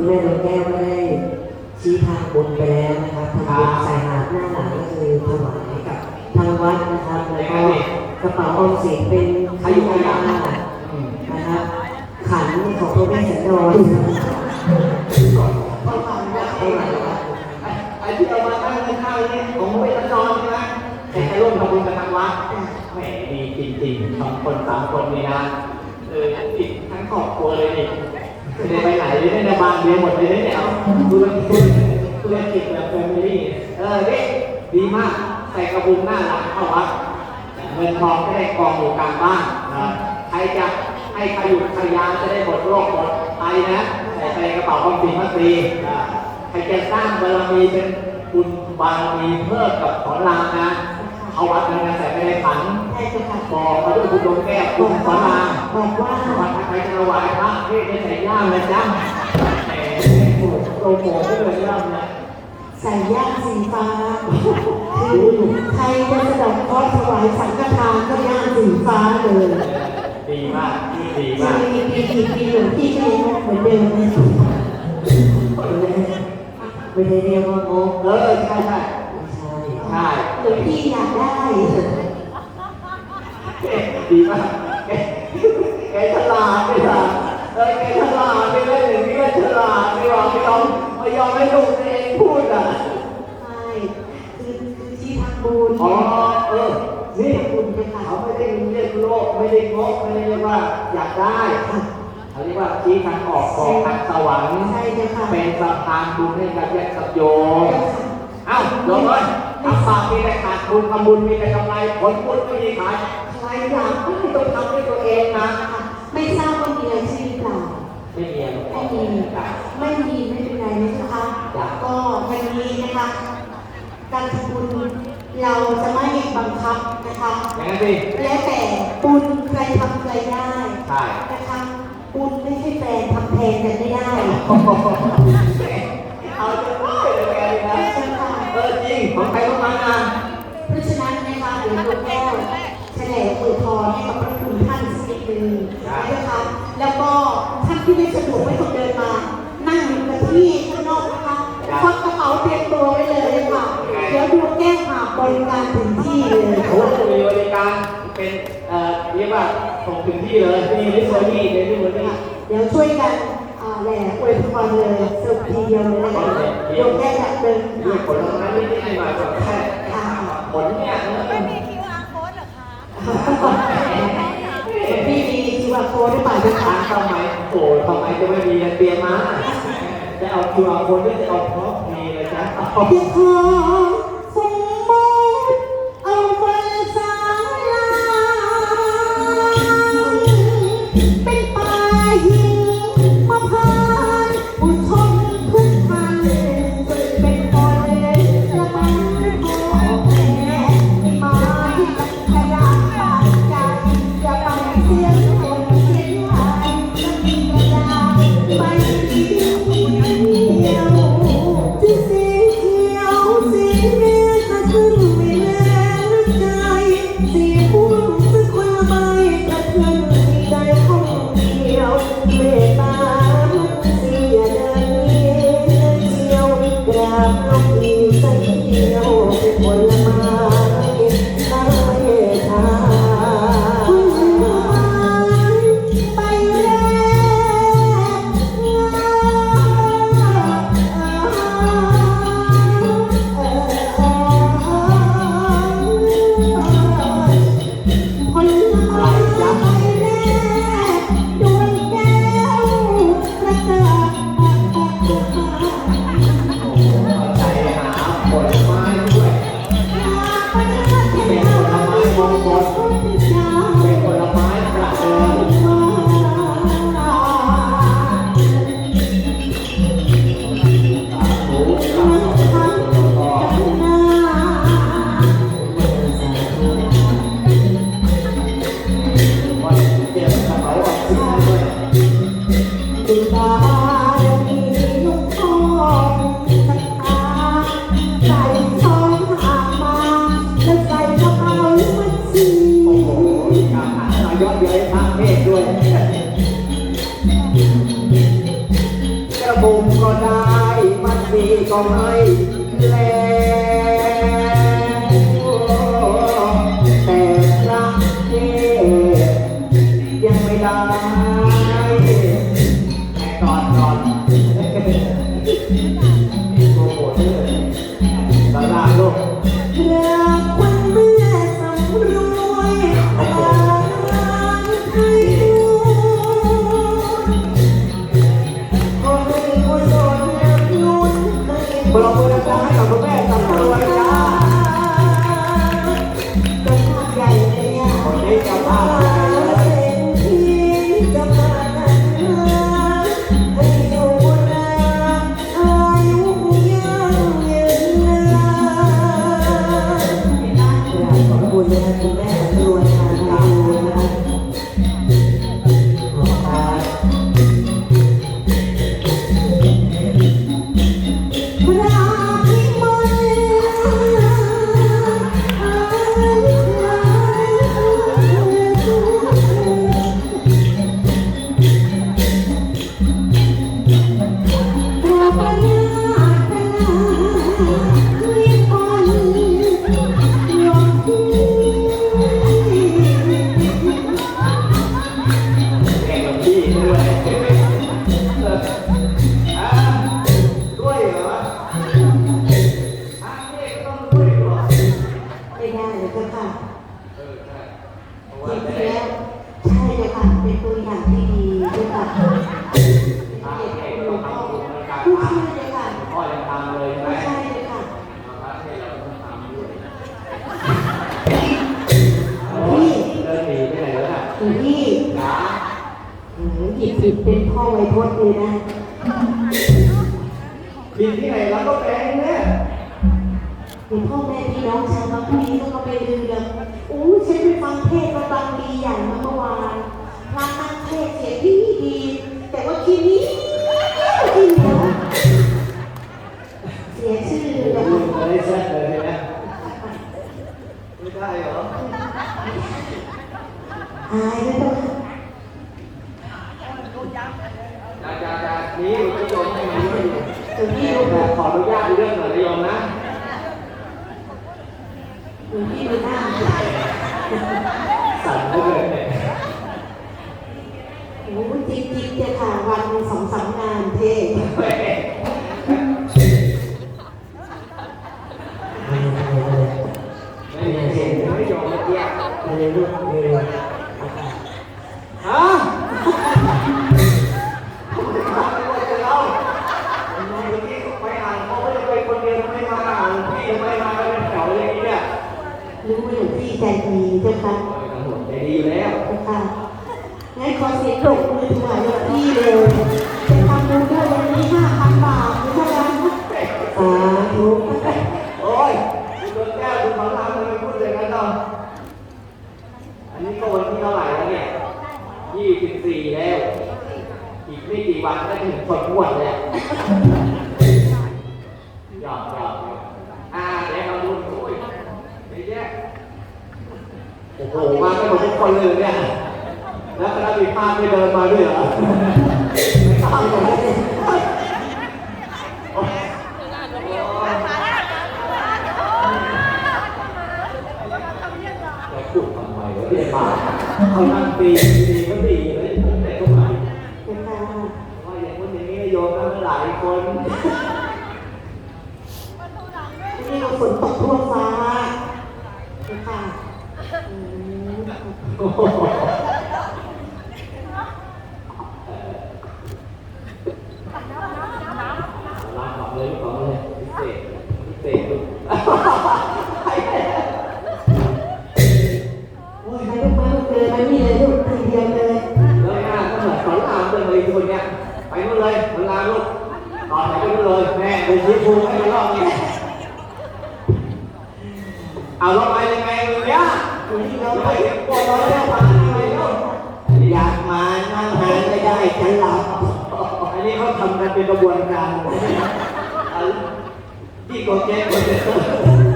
คุณแม่ดวงแก้วได้ชี้ทางบุญไปแล้วนะครับทำบุญใส่หาดหน้าหลังก็คือถวายให้กับทางวัดนะครับแล้วก็กระเป๋าออมสินเป็นขยุกยานะครับขันของพระแม่สันดรเท่าไหร่นะเท่าไหร่นะไอ้ที่เอามาตั้งข้างๆนี่ผมไม่ต้องนอนใช่ไหมแต่จร่วมทำบุญกับทางวัดแหมดีจริงๆสองคนสามคนนี่นะเออติดทั้งครอบครัวเลยนี่ ไม่ไปไหนเลยในบ้านเดียวหมดเลยเนี่ยเอาธุรกิจธุรกิจแบบแฟมิลี่เออนี่ดีมากใส่กระบุงหน้าหลังเข้าวัดเงินทองจะได้กองอยู่กลางบ้านนะใครจะให้ขยุกขยาจะได้หมดโรคหมดภัยนะใส่ไปกระเป๋าความสินมัตรีอ่าใครจะสร้างบารมีเป็นบุญบารมีเพิ่มกับสอนรามนะเอาวัดนั้นนะใส่ไปในขันใช่ค่ะบอกมาด้วยคุณดวงแก้วคุณสอนรามบอกว่า ใครจะถวายพระเทศในใส่ย่ามนะจ๊ะแหมโอ้โหโปรโมทไม่เลยย่ามนะใส่ย่างสีฟ้าคือใครจะสะดอกเคราะห์ถวายสังฆทานก็ย่างสีฟ้าเลยดีมากดีปีมากปีกี่ปีหลวงพี่ก็ยังเหมือนเดิมเลยไม่ได้เรียกว่าโง่เออใช่ใช่ใช่ใช่หลวงพี่อยากได้ ดีมาก แกฉลาดไม่ฉลาดเออแกฉลาดไม่ได้หนึ่งที่ก็ฉลาดไม่ยอมไม่ยอมไม่ยอมให้ลูกตัวเองพูดอะใช่คือคือที่ทำบุญอ๋อเออนี่บุญไปค่ะเขาไม่ได้เรียกโลกไม่ได้งกไม่ได้เรียกว่าอยากได้เขาเรียกว่าชี้ทางออกของทางสวรรค์ใช่เลยค่ะเป็นสะพานบุญให้กับญาติกับโยมเอ้าโยมเอ้ย ทำบาปมีแต่ขาดบุญทำบุญมีแต่กำไรผลบุญไม่มีขายใครอยากก็ต้องทำด้วยตัวเองนะ ไม่ทราบว่ามีราชื่อหรือเปล่าไม่มีไรไม่มีไม่มีไม่เป็นไรนะคะก็วันนี้นะคะ การทำบุญเราจะไม่บังคับนะคะอย่างนั้นสิแล้วแต่บุญใครทำใครได้ใช่นะคะบุญไม่ใช่แฟนทำแทนกันไม่ได้เอาจะได้เลยแกนะใช่ค่ะเออจริงของใครของมันนะ เพราะฉะนั้นนะคะเดี๋ยวหลวงแก้วแฉลงอวยพรให้กับพระคุณท่านสักนิดนึงนะคะแล้วก็ท่านที่ไม่สะดวกไม่ต้องเดินมา นั่งอยู่กับที่ข้างนอกนะคะควักกระเป๋าเตรียมตัวไว้เลยค่ะ เดี๋ยวดวงแก้วหาบริการถึงที่เลยโอ้โหมีบริการเป็นเอ่อเรียกว่าส่งถึงที่เลยมีลิสต์เวอรี่เดลิเวอรี่เดี๋ยวช่วยกัน อวยพรเลยสุขทีเดียวเลยนะคะดวงแก้วอยากเดิมด้วยผลไม้นิดนิดหน่อยๆแค่ผลเนี่ยไม่มีคิวอาร์โค้ดหรอคะพี่มีคิวอาร์โค้ดหรือเปล่าจะถามทำไมโอ้ทำไมจะไม่มีเตรียมมาจะเอาคิวอาร์โค้ดหรือจะเอาพร็อพมีเลยจ้ะพียงขอ วันเดียให้พรเทศด้วยกระบุมก็ได้มัดดีก็ให้แล้ ปรบมือดังๆให้กับคุณแม่สำรวยจ้จะภาพใหญ่เลยอะคนนี้เจ้าภาพใหญ่ ใช่เลยค่ะพ่อยังทำเลยใช่ไหมผู้ช่เลยค่ะพี่เดินหนีไปไหนแล้วน่ะหนูพี่จ๋าหือหยิบผิดเป็นพ่อไวยพจน์เลยนะบินที่ไหนแล้วก็แปลงเนี่ยเห็นพ่อแม่พี่น้องชาวบางพลีเขาก็ไปลือเลยอู้ฉันไปฟังเทศน์มาบางดีใหญ่มาเมื่อวานพระนั่งเทศเสียงดีดี แต่ว่าทีนี้ เสียชื่อเลยลืมนะเลยเส้นเลยนะไม่ได้เหรออายแล้วต้องอาจารย์อาจารย์นี้ไม่ยอมให้มันไม่อยู่หนูพี่นี่ดูแต่ขออนุญาตเรื่องหน่อยนะโยมนะหนูพี่ดูหน้าสั่นเลยโอ้จริงจริงจะค่ะวันสองสามงานเทศน์ แหมไม่มีเห็นไม่ยอมเมื่อกี้ มาเลยลูกมาเลย ฮะเราเมื่อกี้ไปอ่านเขาไม่ได้ ไปคนเดียวไม่มาอ่านพี่ไม่มาเป็นแถวอย่างนี้เนี่ยรู้ว่าหนูพี่ใจดีเจ้าค่ะตำรวจใจดีอยู่แล้วค่ะงั้นขอเสียงปรบมือถวายหลวงพี่เลยจะทำบุญด้วยวันนี้ห้าพันบาทนะคะสาธุโอ้ยคุณโดนแก้วคุณขอทำทำไมพูดอย่างนั้นเนาะอันนี้ก็วันที่เท่าไหร่แล้วเนี่ยยี่ สี่แล้ว อีกไม่กี่วันก็ถึงผลงวดแล้วหยอกหยอกอ่าแล้วเราดูโอ้ยไอ้แย่โอ้โหมาไม่หมดทุกคนเลยเนี่ย แล้วก็มีภาพไม่เดินมาด้วยเหรอไม่ทำเลยโอ้ยแล้วพูดทำไมวะเรียนมา เขานั่งปีปีก็ดีเลยผมแต่ก็ไม่เป็นค่ะว่าอย่างคนอย่างนี้โยมทั้งหลายคนนี่ก็ฝนตกทั่วฟ้าเป็นค่ะอืมโอ้ ไปชี้ภูมิให้มันรอบนี้เอาลงไปยังไงเลยเนี่ยหนูที่เราเราไปไปปวดร้อนแล้วมาทำไมลูกอยากมานั่งหาไม่ได้ฉันหลับอันนี้เขาทำกันเป็นกระบวนการที่กดแก้กดเ